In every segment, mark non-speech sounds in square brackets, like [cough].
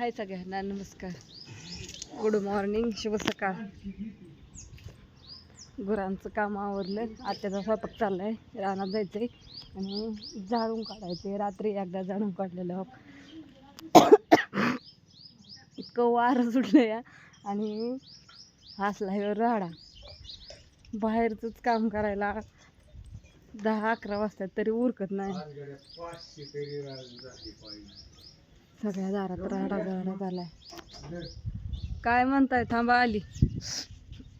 हाय सगळ्यांना नमस्कार. Good morning शुभ सकाळ. गुरांचं काम आवरलं. आत्याचा स्वयंपाक आहे रानात जायचं आहे आणि झाडून काढायचे रात्री एकदा झाडून काढलेलं इतकं वारं सुटलं या. आणि हसला ह्यो राडा बाहेरचंच काम करायला दहा अकरा वाजता तरी उरकत नाही. सगळ्या दारात राडा राडा झालाय काय म्हणताय? थांबा आली.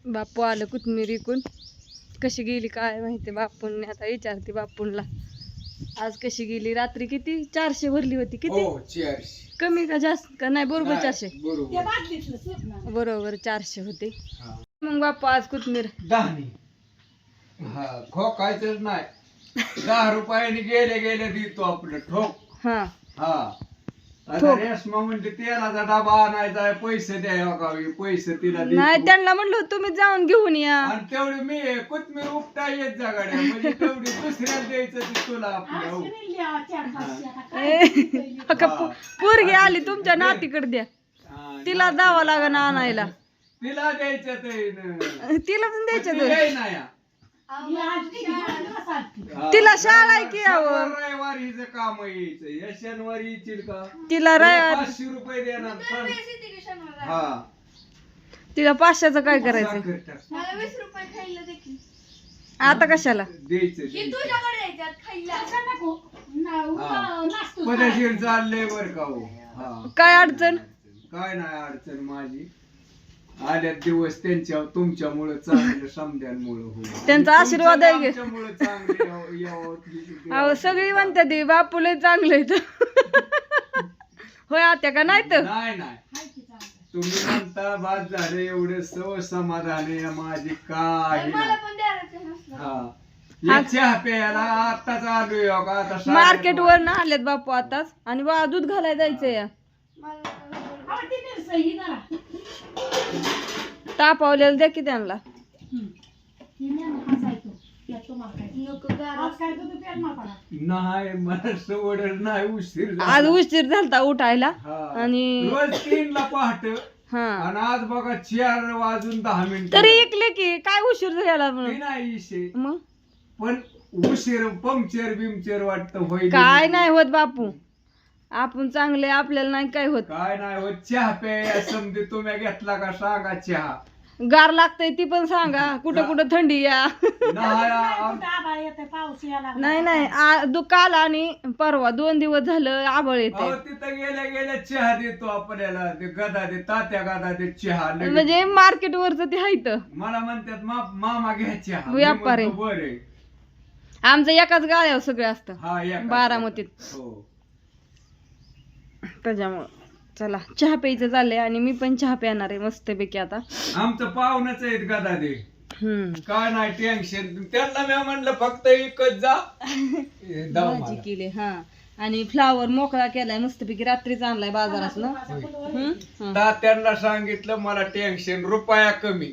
बापू आलं कोथमीर इकून कशी गेली काय माहिती बापूंनी? आता विचारते बापूंला. आज कशी गेली? रात्री किती? चारशे भरली होती. किती? हो कमी का जास्त? का नाही बरोबर चारशे. बरोबर. बरोबर चारशे होते. हा. मग बापू आज कोथमीर हा नाही. दहा रुपयाने गेले गेले देतो आपलं ठोक. हा. हा. आता ठोक. रेशमा म्हणते तेलाचा डबा आणायचा आहे पैसे का पैसे तिला. नाही त्यांना म्हणलं तुम्ही जाऊन घेऊन या आणि तेवढी मी कोथमीर उपटा येत जा गाड्या म्हणजे तेवढी दुसऱ्याला द्यायचं ते तुला आपल्या हो. ए, अका पो- पोरगी आली तुमच्या नातीकडे द्या हा, तिला जावं लागण आणायला तिला द्यायचं ते न. तिला पण द्यायचं ती. हा. तिला शाळा आहे की यावं? रविवारी हिचं काम यायचं या शनिवारी येशील का? तिला पाचशे रुपये देणार. हा. तिला पाचशेचं काय करायचं साखर टाक. आता कशाला? द्यायचं पदशीर चाललंय बर का हो. हा. काय अडचण? काय नाही अडचण माझी. आल्यात दिवस त्यांच्या तुमच्यामुळे चांगलं समद्यांमुळे हो [laughs] त्यांचा आशीर्वाद आहे की. आमच्यामुळे चांगले यावं- यावं. [laughs] अहो सगळी म्हणते ती बापूला चांगलं आहे [laughs] होय आत्या का नाही तर नाही नाही. तुम्ही म्हणता बाद झाले एवढे सव समाधान आहे माझी काही नाही. हा. या चहा प्यायला आताच आलोय हो का आता साडे- मार्केट वर ना आलेत बापू आताच आणि वा दूध घालायला जायचंय या. तापावलेलं द्या की त्यांना. नाही मला सवड नाही उशीर झाला. आज उशीर झालता उठायला. हा. आणि रोज तीन ला पहाट. हा. आणि आज बघा चार वाजून दहा मिनिट. तरी ऐकले की काय उशीर झाला ती म्हणून नाही इशे. मग? पण उशीर पंक्चर बिमचर वाटत होईल काय नाही होत बापू. आपण चांगले आपल्याला नाही काय होत. काय नाही होत चहा प्याय समजे तुम्ही घेतला का सांगा चहा. गार लागतंय ती पण सांगा कुठं कुठं थंडी या. नाही नाही नाही आ- दु- काल आणि परवा दोन दिवस झालं आबळ येते अहो तिथं गेल्या गेल्या चहा देतो आपल्याला ते गदा दे तात्या गदा दे चहा लगेच. म्हणजे मार्केट वरच ते हायत मला म्हणतात "मा- मामा घ्या चहा. मी व्यापारी. म्हणतो, बरं आमचं एकाच गाड्यावर सगळं असतं. हा या बारामतीत. हो. त्याच्यामुळं. चला चहा प्यायचं चाललंय आणि मी पण चहा प्याणार आहे मस्तपैकी आता. आमचं पाहुणच आहेत गदा दे हम्म. काय नाही टेन्शन त्यांना मी म्हणलं फक्त एकच जा. [laughs] हे दाव भाजी मला. केली हा. आणि फ्लावर मोकळा केलाय मस्तपैकी रात्रीच आणलाय बाजारात ना तात्यांना सांगितलं मला टेन्शन रुपया कमी.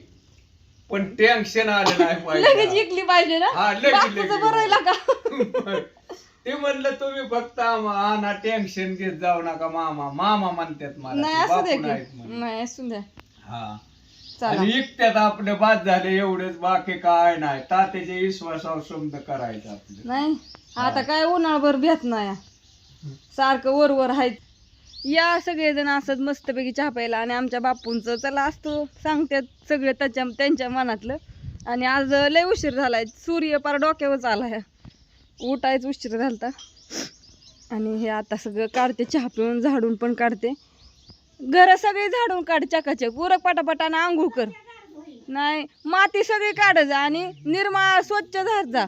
पण टेन्शन आलं नाही लगेच पाहिजे विकली पाहिजे ना? हा, लगेच. भरायला का? [laughs] ते म्हणलं तुम्ही फक्त आम- आणा टेन्शन घेत जाऊ नका मामा. मामा म्हणतात मला नाही ते, असू बापू नाहीत की. म्हणे. नाही असू द्या हा. चला. आणि इकत्यात आपले बाद झाले एवढेच बाकी काय नाही. तात्याच्या विश्वासावर समज करायचं आपलं नाही आता काय उन्हाळभर भेट नाही. सारखं वर वर आहेत या सगळेजण असत मस्तपैकी चहा प्यायला आणि आमच्या बापूंचं चला असतो सांगतात सगळे त्याच्या त्यांच्या मनातलं. आणि आज लय उशीर झालाय. सूर्य पार डोक्यावरच आलाय उठायच उशीर झालता. आणि हे आता सगळं काढते चहा पिऊन झाडून पण काढते. घर सगळे झाडून काढ चकाचक. उरक पटापटानं आंघोळ कर. नाही माती सगळी काढ जा आणि निर्मा स्वच्छ झाड जा.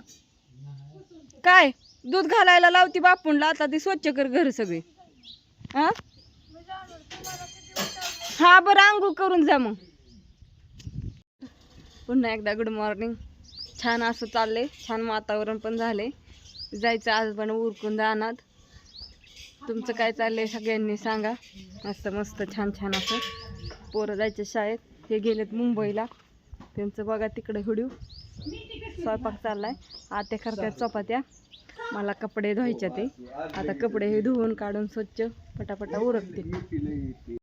काय? दूध घालायला लावती बापूंला आता ती स्वच्छ कर घर सगळी. हां? हा बरं आंघोळ करून जा मग. पुन्हा एकदा गुड मॉर्निंग छान असं चाललंय. छान वातावरण पण झालंय. जायचं आज पण उरकून जाणार. तुमचं काय चाललंय सगळ्यांनी सांगा. मस्त मस्त छान छान असं. पोरं जायचे शाळेत. हे गेलेत मुंबईला. त्यांचं बघा तिकडे हुडू स्वयंपाक चाललाय. आत्या करतात चपात्या. मला कपडे धुवायचे ते. आता कपडे हे धुवून काढून स्वच्छ पटापटा उरकते.